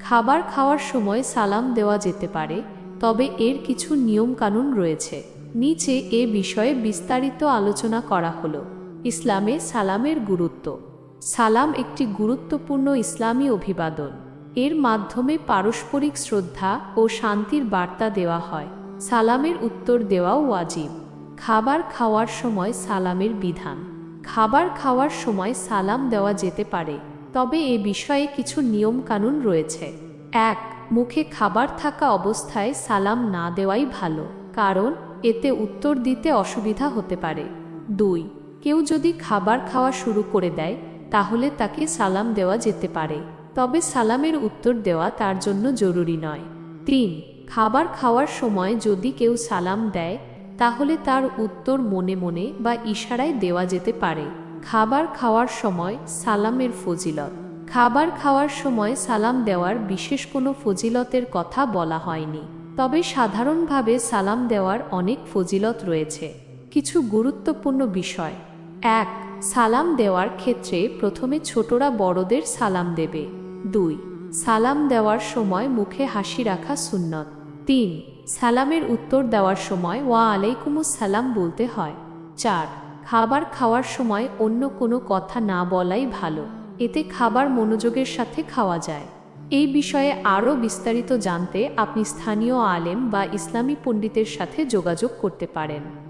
খাবার খাওয়ার সময় সালাম দেওয়া যেতে পারে, তবে এর কিছু নিয়মকানুন রয়েছে। নিচে এ বিষয়ে বিস্তারিত আলোচনা করা হলো। ইসলামে সালামের গুরুত্ব। সালাম একটি গুরুত্বপূর্ণ ইসলামী অভিবাদন। এর মাধ্যমে পারস্পরিক শ্রদ্ধা ও শান্তির বার্তা দেওয়া হয়। সালামের উত্তর দেওয়াও ওয়াজিব। খাবার খাওয়ার সময় সালামের বিধান। খাবার খাওয়ার সময় সালাম দেওয়া যেতে পারে। তবে এ বিষয়ে কিছু নিয়মকানুন রয়েছে। এক, মুখে খাবার থাকা অবস্থায় সালাম না দেওয়াই ভালো, কারণ এতে উত্তর দিতে অসুবিধা হতে পারে। দুই, কেউ যদি খাবার খাওয়া শুরু করে দেয়, তাহলে তাকে সালাম দেওয়া যেতে পারে, তবে সালামের উত্তর দেওয়া তার জন্য জরুরি নয়। তিন, খাবার খাওয়ার সময় যদি কেউ সালাম দেয়, তাহলে তার উত্তর মনে মনে বা ইশারায় দেওয়া যেতে পারে। খাবার খাওয়ার সময় সালামের ফজিলত। খাবার খাওয়ার সময় সালাম দেওয়ার বিশেষ কোনো ফজিলতের কথা বলা হয়নি। তবে সাধারণভাবে সালাম দেওয়ার অনেক ফজিলত রয়েছে। কিছু গুরুত্বপূর্ণ বিষয়। এক, সালাম দেওয়ার ক্ষেত্রে প্রথমে ছোটরা বড়দের সালাম দেবে। দুই, সালাম দেওয়ার সময় মুখে হাসি রাখা সুন্নত। তিন, সালামের উত্তর দেওয়ার সময় ওয়া আলাইকুমুস সালাম বলতে হয়। চার খাবার খাওয়ার সময় অন্য কোনো কথা না বলাই ভালো। এতে খাবার মনোযোগের সাথে খাওয়া যায়। এই বিষয়ে আরও বিস্তারিত জানতে আপনি স্থানীয় আলেম বা ইসলামী পণ্ডিতের সাথে যোগাযোগ করতে পারেন।